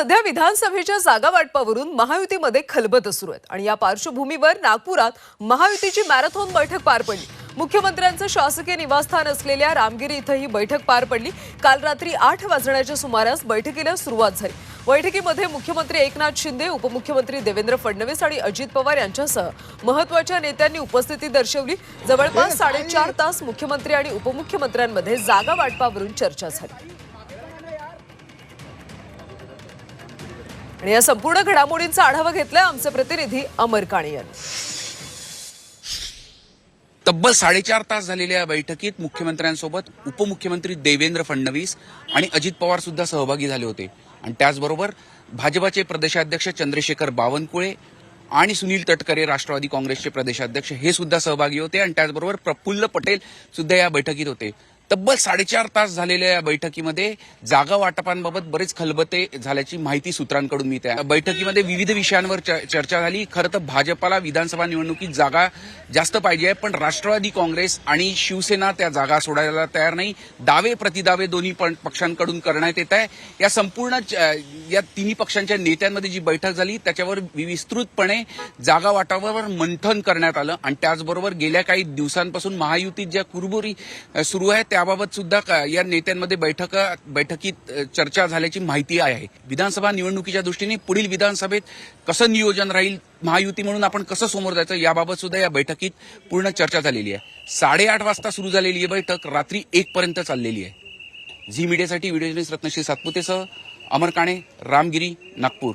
सध्या विधानसभेच्या जागा वाटपावरून महायुतीमध्ये खलबत सुरू आहेत. आणि या पार्श्वभूमीवर नागपुरात महायुतीची मॅरेथॉन बैठक पार पडली. मुख्यमंत्र्यांचं शासकीय निवासस्थान असलेल्या रामगिरी इथं ही बैठक पार पडली. काल रात्री आठ वाजण्याच्या सुमारास बैठकीला सुरुवात झाली. बैठकीमध्ये मुख्यमंत्री एकनाथ शिंदे उपमुख्यमंत्री देवेंद्र फडणवीस आणि अजित पवार यांच्यासह महत्त्वाच्या नेत्यांनी उपस्थिती दर्शवली. जवळपास साडेचार तास मुख्यमंत्री आणि उपमुख्यमंत्र्यांमध्ये जागा वाटपावरून चर्चा झाली. आणि या संपूर्ण घडामोडींचा आढावा घेतलाय आमचे प्रतिनिधी अमर काणे यांनी. तब्बल साडेचार तास झालेल्या या बैठकीत मुख्यमंत्र्यांसोबत उपमुख्यमंत्री देवेंद्र फडणवीस आणि अजित पवार सुद्धा सहभागी झाले होते. आणि त्याचबरोबर भाजपाचे प्रदेशाध्यक्ष चंद्रशेखर बावनकुळे आणि सुनील तटकरे राष्ट्रवादी काँग्रेसचे प्रदेशाध्यक्ष हे सुद्धा सहभागी होते. आणि त्याचबरोबर प्रफुल्ल पटेल सुद्धा या बैठकीत होते. तब्बल साडेचार तास झालेल्या या बैठकीमध्ये जागा वाटपांबाबत बरेच खलबते झाल्याची माहिती सूत्रांकडून मिळते. बैठकीमध्ये विविध विषयांवर च- चर्चा झाली. खरं तर भाजपाला विधानसभा निवडणुकीत जागा जास्त पाहिजे आहे पण राष्ट्रवादी काँग्रेस आणि शिवसेना त्या जागा सोडायला तयार नाही. दावे प्रतिदावे दोन्ही पण पक्षांकडून करण्यात येत आहे. या संपूर्ण च- या तिन्ही पक्षांच्या नेत्यांमध्ये जी बैठक झाली त्याच्यावर विस्तृतपणे जागा वाटावर मंथन करण्यात आलं. आणि त्याचबरोबर गेल्या काही दिवसांपासून महायुतीत ज्या कुरबुरी सुरू आहे याबाबत सुद्धा या नेत्यांमध्ये बैठक बैठकीत चर्चा झाल्याची माहिती आहे. विधानसभा निवडणुकीच्या दृष्टीने पुढील विधानसभेत कसं नियोजन राहील महायुती म्हणून आपण कसं समोर जायचं याबाबत सुद्धा या बैठकीत पूर्ण चर्चा झालेली आहे. साडेआठ वाजता सुरू झालेली ही बैठक रात्री एक पर्यंत चाललेली आहे. झी मीडियासाठी व्हिडिओ जर्नलिस्ट रत्नश्री सातपुतेसह अमर काणे रामगिरी नागपूर.